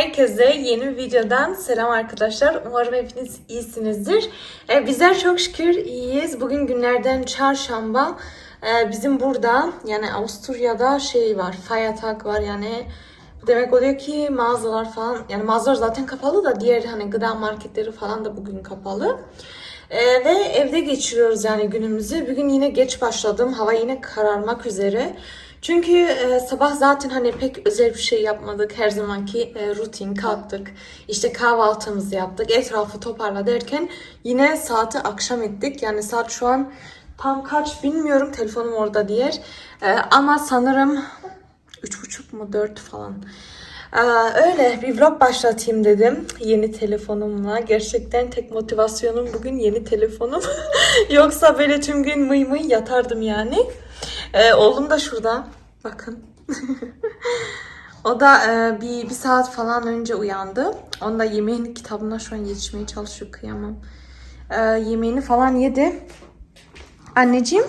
Herkese yeni bir videodan selam arkadaşlar. Umarım hepiniz iyisinizdir. Ee, bizler çok şükür iyiyiz. Bugün günlerden çarşamba. Ee, bizim burada yani Avusturya'da şey var, Feiertag var yani demek oluyor ki mağazalar falan yani mağazalar zaten kapalı da diğer hani gıda marketleri falan da bugün kapalı. Ee, ve evde geçiriyoruz yani günümüzü. Bugün yine geç başladım. Hava yine kararmak üzere. Çünkü e, sabah zaten hani pek özel bir şey yapmadık. Her zamanki e, rutin kalktık. İşte kahvaltımızı yaptık. Etrafı toparla derken yine saati akşam ettik. Yani saat şu an tam kaç bilmiyorum. Telefonum orada diğer. E, ama sanırım üç buçuk mu dört falan. Aa, öyle bir vlog başlatayım dedim yeni telefonumla. Gerçekten tek motivasyonum bugün yeni telefonum. Yoksa böyle tüm gün mıy mıy yatardım yani. Ee, oğlum da şurada. Bakın. o da e, bir, bir saat falan önce uyandı. Onun da yemeğini kitabına şu an yetişmeye çalışıyor kıyamam. Ee, yemeğini falan yedi. Anneciğim.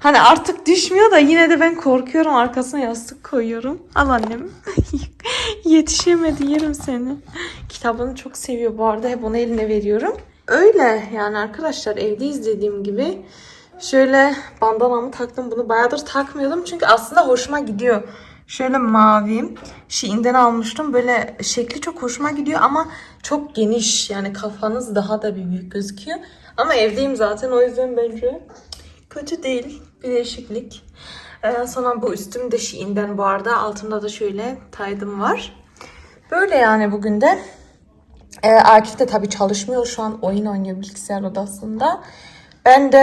Hani artık düşmüyor da yine de ben korkuyorum. Arkasına yastık koyuyorum. Al annem. Yetişemedi yerim seni. Kitabını çok seviyor bu arada. Hep onu eline veriyorum. Öyle yani arkadaşlar evdeyiz dediğim gibi. Şöyle bandanamı taktım. Bunu bayağıdır takmıyordum. Çünkü aslında hoşuma gidiyor. Şöyle mavi. Şeyinden almıştım. Böyle şekli çok hoşuma gidiyor ama çok geniş. Yani kafanız daha da bir büyük gözüküyor. Ama evdeyim zaten o yüzden bence kötü değil. Bir değişiklik. Ee, sonra bu üstüm de Shein'den bu arada. Altımda da şöyle taydım var. Böyle yani bugün de. Ee, Akif de tabii çalışmıyor. Şu an oyun oynuyor bilgisayar odasında. Ben de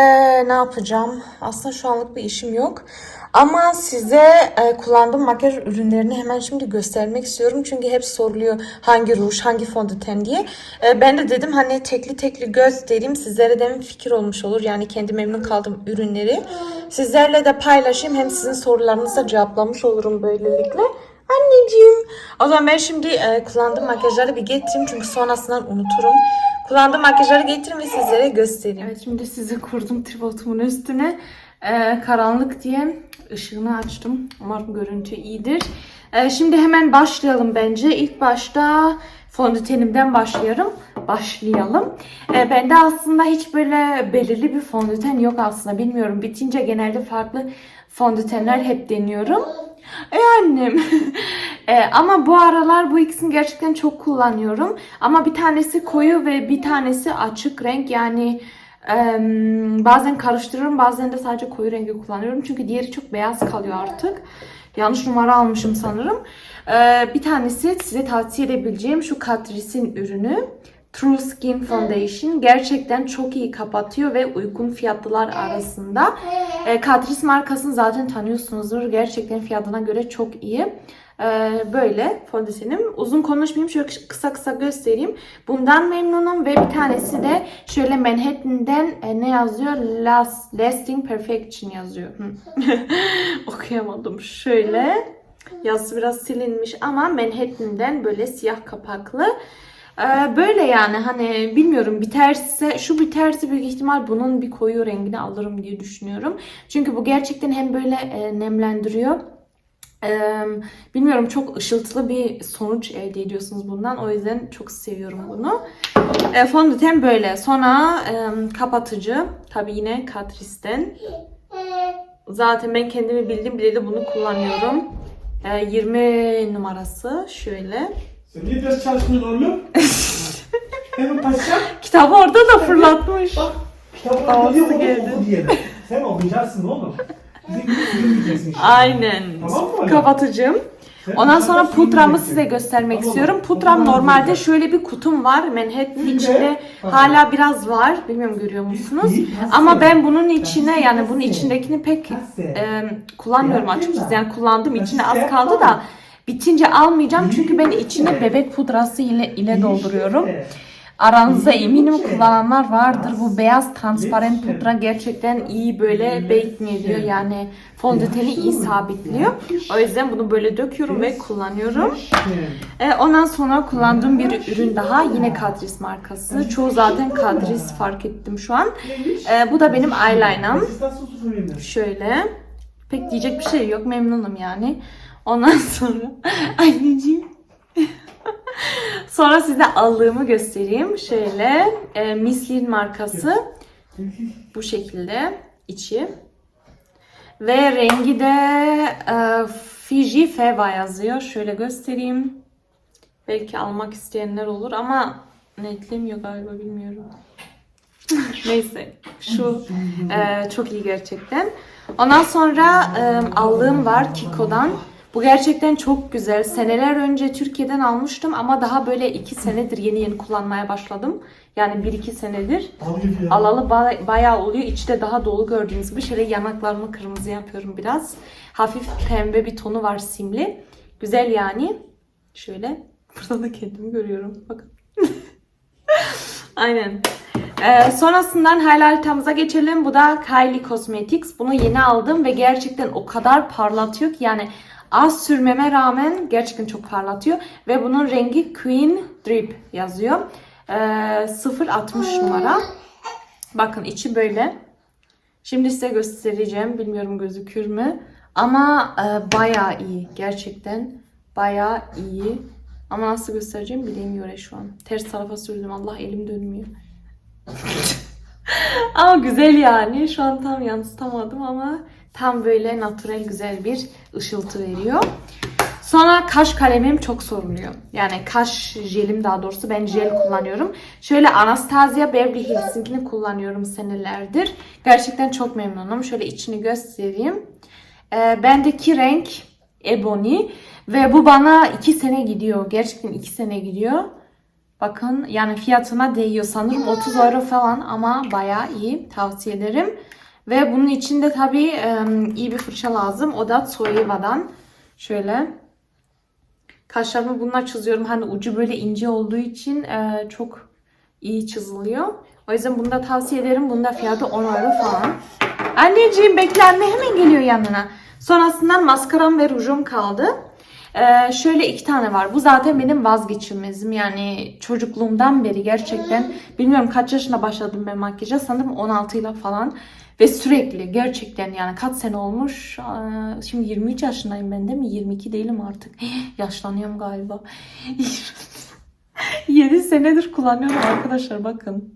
ne yapacağım? Aslında şu anlık bir işim yok. Ama size e, kullandığım makyaj ürünlerini hemen şimdi göstermek istiyorum. Çünkü hep soruluyor hangi ruj, hangi fondöten diye. E, ben de dedim hani tekli tekli göstereyim. Sizlere de bir fikir olmuş olur. Yani kendi memnun kaldığım ürünleri. Sizlerle de paylaşayım. Hem sizin sorularınızı da cevaplamış olurum böylelikle. Anneciğim. O zaman ben şimdi e, kullandığım makyajları bir getireyim. Çünkü sonrasından unuturum. Kullandığım makyajları getireyim ve sizlere göstereyim. Evet şimdi size kurdum tripodumun üstüne. Ee, karanlık diye ışığını açtım. Umarım görüntü iyidir. Ee, şimdi hemen başlayalım bence. İlk başta fondötenimden başlayalım. Başlayalım. Ee, bende aslında hiç böyle belirli bir fondöten yok aslında. Bilmiyorum. Bitince genelde farklı fondötenler hep deniyorum. E annem. E, ama bu aralar bu ikisini gerçekten çok kullanıyorum. Ama bir tanesi koyu ve bir tanesi açık renk. Yani e, bazen karıştırıyorum bazen de sadece koyu rengi kullanıyorum. Çünkü diğeri çok beyaz kalıyor artık. Yanlış numara almışım sanırım. E, bir tanesi size tavsiye edebileceğim şu Catrice'in ürünü. True Skin Foundation gerçekten çok iyi kapatıyor ve uygun fiyatlılar arasında. E, Catrice markasını zaten tanıyorsunuzdur. Gerçekten fiyatına göre çok iyi. E, böyle fondötenim. Uzun konuşmayayım. Şöyle kısa kısa göstereyim. Bundan memnunum ve bir tanesi de şöyle Manhattan'den e, ne yazıyor? Last, Lasting Perfection yazıyor. Okuyamadım. Şöyle. Yazısı biraz silinmiş ama Manhattan'den böyle siyah kapaklı. Ee, böyle yani hani bilmiyorum biterse şu biterse büyük ihtimal bunun bir koyu rengini alırım diye düşünüyorum. Çünkü bu gerçekten hem böyle e, nemlendiriyor. Ee, bilmiyorum çok ışıltılı bir sonuç elde ediyorsunuz bundan. O yüzden çok seviyorum bunu. E, fondöten böyle. Sonra e, kapatıcı. Tabi yine Catrice'den. Zaten ben kendimi bildim bileli bunu kullanıyorum. E, 20 numarası şöyle. Sen niye ders çalışmıyorsun oğlum? Hemen paşa. Kitabı orada da fırlatmış. Bak. Kitaplar Ağzı geliyor geldi. oku, oku diye. Sen okuyacaksın oğlum. Aynen. Tamam mı? Kapatıcım. Ondan sonra pudramı size göstermek Tamam. istiyorum. Pudram normalde şöyle bir kutum var. Manhattan içinde hala biraz var. Bilmiyorum görüyor musunuz? Ama ben bunun içine yani bunun içindekini pek e, kullanmıyorum açıkçası. Yani kullandım içine az kaldı da bitince almayacağım çünkü ben içine bebek pudrası ile ile dolduruyorum. Aranızda eminim kullananlar vardır. Bu beyaz transparan pudra gerçekten iyi böyle bake ediyor. Yani fondöteni iyi sabitliyor. O yüzden bunu böyle döküyorum ve kullanıyorum. E, ondan sonra kullandığım bir ürün daha yine Catrice markası. Çoğu zaten Catrice fark ettim şu an. E, bu da benim eyeliner'ım. Şöyle. Pek diyecek bir şey yok. Memnunum yani. Ondan sonra anneciğim Sonra size aldığımı göstereyim. Şöyle e, Mislin markası. Bu şekilde içi. Ve rengi de e, Fiji Feva yazıyor. Şöyle göstereyim. Belki almak isteyenler olur ama netlemiyor galiba bilmiyorum. Neyse şu e, çok iyi gerçekten. Ondan sonra e, aldığım var Kiko'dan. Bu gerçekten çok güzel. Seneler önce Türkiye'den almıştım ama daha böyle iki senedir yeni yeni kullanmaya başladım. Yani bir iki senedir. Alalı ba- bayağı oluyor. İçi de daha dolu gördüğünüz gibi. Şöyle yanaklarımı kırmızı yapıyorum biraz. Hafif pembe bir tonu var simli. Güzel yani. Şöyle. Burada da kendimi görüyorum. Bakın. Aynen. Ee, sonrasından highlighter'ımıza geçelim. Bu da Kylie Cosmetics. Bunu yeni aldım ve gerçekten o kadar parlatıyor ki yani az sürmeme rağmen gerçekten çok parlatıyor. Ve bunun rengi Queen Drip yazıyor. Ee, 060 numara. Bakın içi böyle. Şimdi size göstereceğim. Bilmiyorum gözükür mü. Ama e, bayağı iyi. Gerçekten bayağı iyi. Ama nasıl göstereceğim bilemiyorum şu an. Ters tarafa sürdüm. Allah elim dönmüyor. ama güzel yani. Şu an tam yansıtamadım ama tam böyle natürel güzel bir ışıltı veriyor. Sonra kaş kalemim çok soruluyor. Yani kaş jelim daha doğrusu ben jel kullanıyorum. Şöyle Anastasia Beverly Hills'inkini kullanıyorum senelerdir. Gerçekten çok memnunum. Şöyle içini göstereyim. Ee, bendeki renk ebony ve bu bana 2 sene gidiyor. Gerçekten 2 sene gidiyor. Bakın yani fiyatına değiyor sanırım 30 euro falan ama bayağı iyi tavsiye ederim. Ve bunun için de tabii iyi bir fırça lazım. O da Zoeva'dan. Şöyle. Kaşlarımı bununla çiziyorum. Hani ucu böyle ince olduğu için çok iyi çiziliyor. O yüzden bunu da tavsiye ederim. Bunda fiyatı 10 euro falan. Anneciğim bekle anne hemen geliyor yanına. Sonrasından maskaram ve rujum kaldı. Ee, şöyle iki tane var. Bu zaten benim vazgeçilmezim. Yani çocukluğumdan beri gerçekten bilmiyorum kaç yaşında başladım ben makyaja. Sanırım 16 ile falan. Ve sürekli gerçekten yani kaç sene olmuş. Şimdi 23 yaşındayım ben değil mi? 22 değilim artık. Yaşlanıyorum galiba. 7 senedir kullanıyorum arkadaşlar bakın.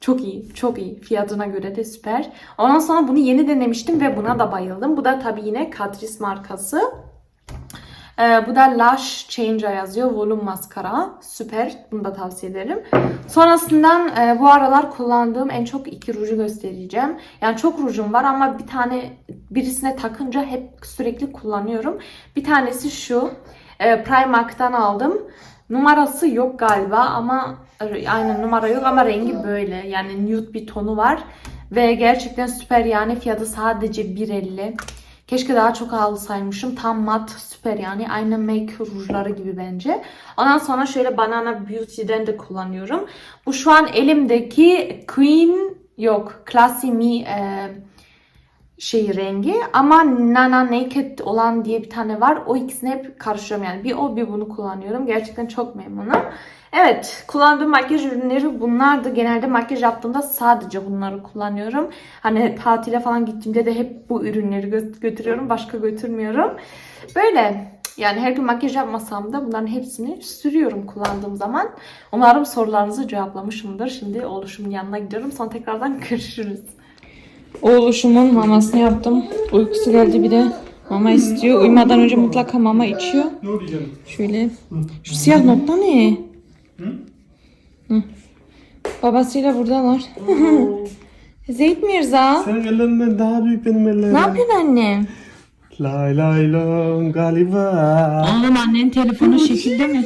Çok iyi, çok iyi. Fiyatına göre de süper. Ondan sonra bunu yeni denemiştim ve buna da bayıldım. Bu da tabii yine Catrice markası. Ee, bu da Lush Changer yazıyor. Volume maskara. Süper. Bunu da tavsiye ederim. Sonrasından e, bu aralar kullandığım en çok iki ruju göstereceğim. Yani çok rujum var ama bir tane birisine takınca hep sürekli kullanıyorum. Bir tanesi şu. E, Primark'tan aldım. Numarası yok galiba ama aynen numara yok ama rengi böyle. Yani nude bir tonu var. Ve gerçekten süper yani fiyatı sadece 1.50. Keşke daha çok alsaymışım. Tam mat süper yani. Aynı make rujları gibi bence. Ondan sonra şöyle Banana Beauty'den de kullanıyorum. Bu şu an elimdeki Queen yok. Classy Me e, şey rengi ama Nana Naked olan diye bir tane var. O ikisini hep karıştırıyorum yani. Bir o bir bunu kullanıyorum. Gerçekten çok memnunum. Evet kullandığım makyaj ürünleri bunlardı. Genelde makyaj yaptığımda sadece bunları kullanıyorum. Hani tatile falan gittiğimde de hep bu ürünleri gö- götürüyorum. Başka götürmüyorum. Böyle yani her gün makyaj yapmasam da bunların hepsini sürüyorum kullandığım zaman. Umarım sorularınızı cevaplamışımdır. Şimdi oluşumun yanına gidiyorum. Sonra tekrardan görüşürüz. Oğluşumun mamasını yaptım. Uykusu geldi bir de mama istiyor. Uyumadan önce mutlaka mama içiyor. Şöyle. Şu siyah nokta ne? Hı. Babasıyla buradalar. Zeyt Mirza. Senin ellerinden daha büyük benim ellerim. Ne yapıyorsun anne? Lay lay lon galiba. Oğlum annenin telefonu şekilde mi?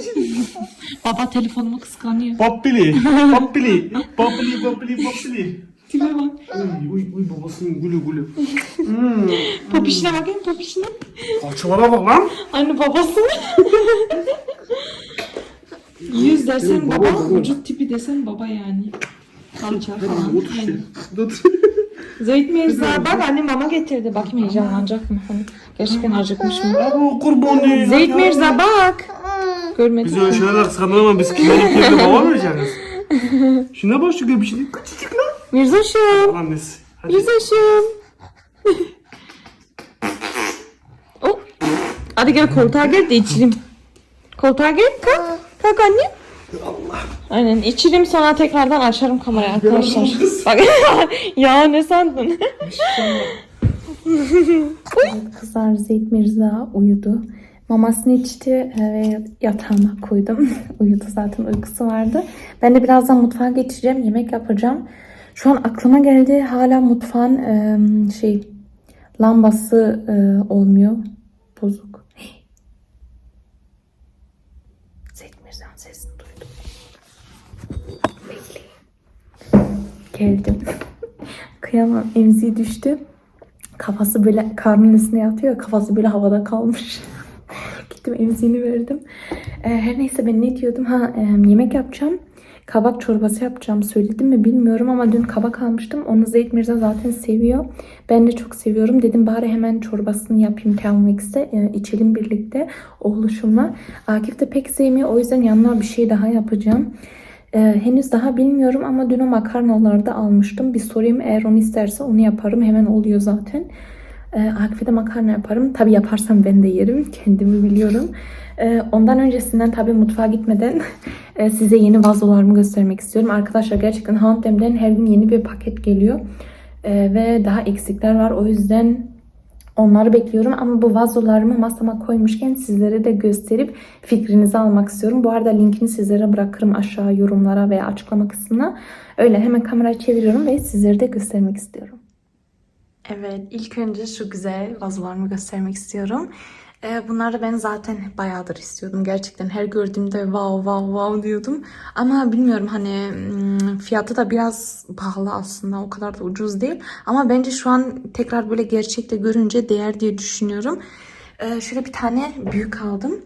Baba telefonumu kıskanıyor. Poppili. Poppili. Poppili poppili poppili. Tipe bak. Uy uy uy babasının gülü gülü. Hmm. Popişine bakayım popişine. Parçalara bak lan. Anne babası. Yüz desen baba, vücut tipi desen baba yani. Kalça falan. Otur işte. Otur. Zeyt Mirza bak anne mama getirdi. Bakayım heyecanlanacak mı? Hani gerçekten acıkmış mı? Abo kurban değil. Zeyt Mirza bak. Görmedin Biz öyle şeyler kıskanır ama biz kimelik yerine baba mı vereceğiz? Şuna bak şu göbüşünü. Küçücük lan. Mirzaşım. Annesi. Hadi. Mirzaşım. oh. Hadi gel koltuğa gel de içelim. Koltuğa gel kalk. Kalk anne. Allah. Aynen içireyim sonra tekrardan açarım kamerayı arkadaşlar. Bak ya ne sandın? Kızlar Zeyd Mirza uyudu. Mamasını içti e, ve yatağına koydum. uyudu zaten uykusu vardı. Ben de birazdan mutfağa geçeceğim. Yemek yapacağım. Şu an aklıma geldi. Hala mutfağın e, şey lambası e, olmuyor. Bozuk. Mirza'nın sesini duydum. Bekleyin. Geldim. Kıyamam. Emziği düştü. Kafası böyle karnının üstüne yatıyor. Kafası böyle havada kalmış. Gittim emziğini verdim. Ee, her neyse ben ne diyordum? Ha e, yemek yapacağım. Kabak çorbası yapacağım. Söyledim mi bilmiyorum ama dün kabak almıştım. Onu Zeyd Mirza zaten seviyor. Ben de çok seviyorum. Dedim bari hemen çorbasını yapayım Calmix'te. E, içelim birlikte oğluşumla. Akif de pek sevmiyor. O yüzden yanına bir şey daha yapacağım. Ee, henüz daha bilmiyorum ama dün o makarnaları da almıştım. Bir sorayım eğer onu isterse onu yaparım. Hemen oluyor zaten. De makarna yaparım. Tabi yaparsam ben de yerim. Kendimi biliyorum. Ee, ondan öncesinden tabi mutfağa gitmeden e, size yeni vazolarımı göstermek istiyorum. Arkadaşlar gerçekten H&M'den her gün yeni bir paket geliyor. Ee, ve daha eksikler var. O yüzden Onları bekliyorum ama bu vazolarımı masama koymuşken sizlere de gösterip fikrinizi almak istiyorum. Bu arada linkini sizlere bırakırım aşağı yorumlara veya açıklama kısmına. Öyle hemen kamerayı çeviriyorum ve sizlere de göstermek istiyorum. Evet, ilk önce şu güzel vazolarımı göstermek istiyorum. Ee, bunları ben zaten bayağıdır istiyordum. Gerçekten her gördüğümde wow wow wow diyordum. Ama bilmiyorum hani hmm, fiyatı da biraz pahalı aslında. O kadar da ucuz değil. Ama bence şu an tekrar böyle gerçekte görünce değer diye düşünüyorum. Ee, şöyle bir tane büyük aldım.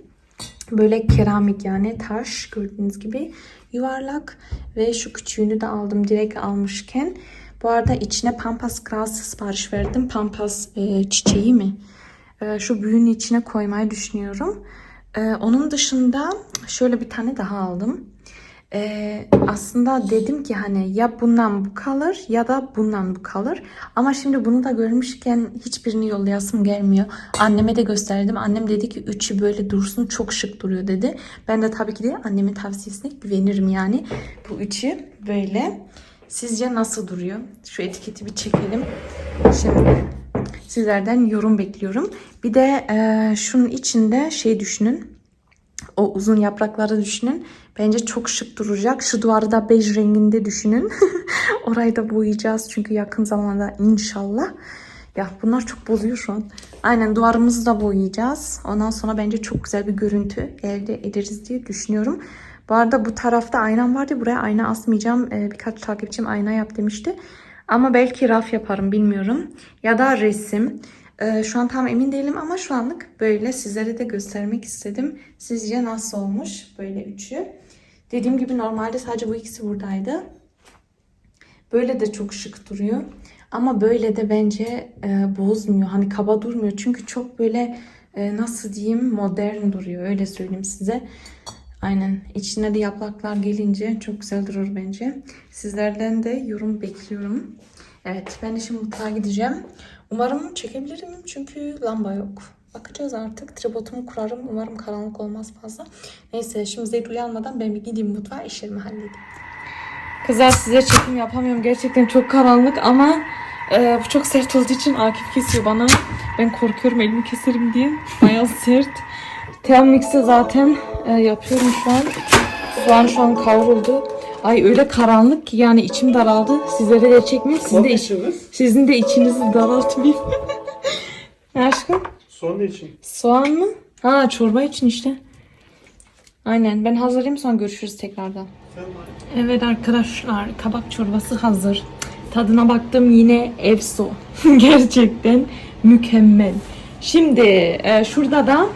Böyle keramik yani taş gördüğünüz gibi yuvarlak ve şu küçüğünü de aldım direkt almışken. Bu arada içine pampas gras sipariş verdim. Pampas e, çiçeği mi? E, şu büyüğün içine koymayı düşünüyorum. E, onun dışında şöyle bir tane daha aldım. E, aslında dedim ki hani ya bundan bu kalır ya da bundan bu kalır. Ama şimdi bunu da görmüşken hiçbirini yollayasım gelmiyor. Anneme de gösterdim. Annem dedi ki üçü böyle dursun çok şık duruyor dedi. Ben de tabii ki de annemin tavsiyesine güvenirim yani. Bu üçü böyle. Sizce nasıl duruyor? Şu etiketi bir çekelim. Şimdi sizlerden yorum bekliyorum. Bir de e, şunun içinde şey düşünün. O uzun yaprakları düşünün. Bence çok şık duracak. Şu duvarı da bej renginde düşünün. Orayı da boyayacağız çünkü yakın zamanda inşallah. Ya bunlar çok bozuyor şu an. Aynen duvarımızı da boyayacağız. Ondan sonra bence çok güzel bir görüntü elde ederiz diye düşünüyorum. Bu arada bu tarafta aynam vardı. Buraya ayna asmayacağım. Ee, birkaç takipçim ayna yap demişti. Ama belki raf yaparım bilmiyorum. Ya da resim. Ee, şu an tam emin değilim ama şu anlık böyle sizlere de göstermek istedim. Sizce nasıl olmuş böyle üçü? Dediğim gibi normalde sadece bu ikisi buradaydı. Böyle de çok şık duruyor. Ama böyle de bence e, bozmuyor. Hani kaba durmuyor. Çünkü çok böyle e, nasıl diyeyim modern duruyor. Öyle söyleyeyim size. Aynen. İçine de yapraklar gelince çok güzel durur bence. Sizlerden de yorum bekliyorum. Evet ben de şimdi mutfağa gideceğim. Umarım çekebilirim çünkü lamba yok. Bakacağız artık. Tripodumu kurarım. Umarım karanlık olmaz fazla. Neyse şimdi Zeyd uyanmadan ben bir gideyim mutfağa işlerimi halledeyim. Kızlar size çekim yapamıyorum. Gerçekten çok karanlık ama e, bu çok sert olduğu için Akif kesiyor bana. Ben korkuyorum elimi keserim diye. Bayağı sert. Teamix'e zaten e, yapıyorum şu an. Soğan şu an kavruldu. Ay öyle karanlık ki yani içim daraldı. Sizlere de çekmeyeyim. Sizin de, iç- sizin de içinizi daraltmayayım. Aşkım? Son ne için? Soğan mı? Ha çorba için işte. Aynen ben hazırlayayım sonra görüşürüz tekrardan. Evet arkadaşlar kabak çorbası hazır. Tadına baktım yine efso. Gerçekten mükemmel. Şimdi e, şurada da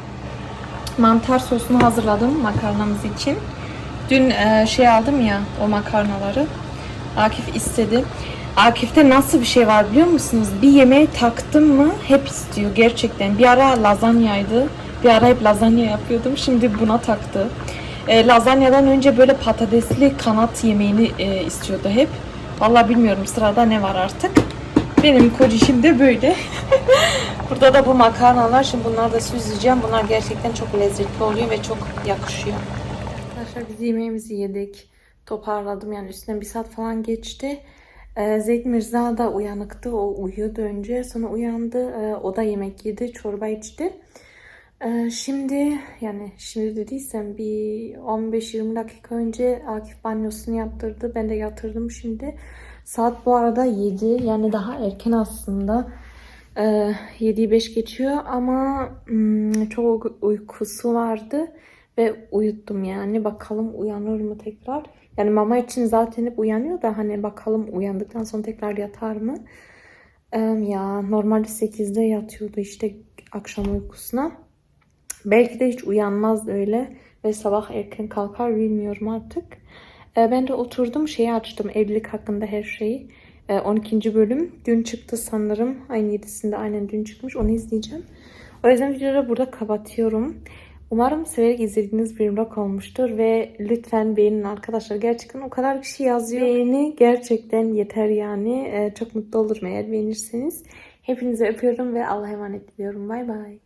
mantar sosunu hazırladım makarnamız için. Dün e, şey aldım ya o makarnaları. Akif istedi. Akif'te nasıl bir şey var biliyor musunuz? Bir yemeğe taktım mı hep istiyor gerçekten. Bir ara lazanyaydı. Bir ara hep lazanya yapıyordum. Şimdi buna taktı. E, lazanyadan önce böyle patatesli kanat yemeğini e, istiyordu hep. Vallahi bilmiyorum sırada ne var artık. Benim kocişim de böyle. Burada da bu makarnalar. Şimdi bunları da süzleyeceğim. Bunlar gerçekten çok lezzetli oluyor ve çok yakışıyor. arkadaşlar biz yemeğimizi yedik. Toparladım yani üstünden bir saat falan geçti. Ee, Zeyd Mirza da uyanıktı. O uyuyordu önce. Sonra uyandı. Ee, o da yemek yedi. Çorba içti. Ee, şimdi yani şimdi dediysem bir 15-20 dakika önce Akif banyosunu yaptırdı. Ben de yatırdım şimdi. Saat bu arada 7 yani daha erken aslında. Ee, 7'yi 5 geçiyor ama hmm, çok uykusu vardı ve uyuttum yani. Bakalım uyanır mı tekrar. Yani mama için zaten hep uyanıyor da hani bakalım uyandıktan sonra tekrar yatar mı? Ya normalde 8'de yatıyordu işte akşam uykusuna. Belki de hiç uyanmaz öyle ve sabah erken kalkar bilmiyorum artık. Ee, ben de oturdum şeyi açtım evlilik hakkında her şeyi. Ee, 12. bölüm dün çıktı sanırım. Ayın 7'sinde aynen dün çıkmış onu izleyeceğim. O yüzden videoyu burada kapatıyorum. Umarım severek izlediğiniz bir vlog olmuştur ve lütfen beğenin arkadaşlar. Gerçekten o kadar bir şey yazıyor. Beğeni gerçekten yeter yani. Ee, çok mutlu olurum eğer beğenirseniz. Hepinizi öpüyorum ve Allah'a emanet ediyorum. Bay bay.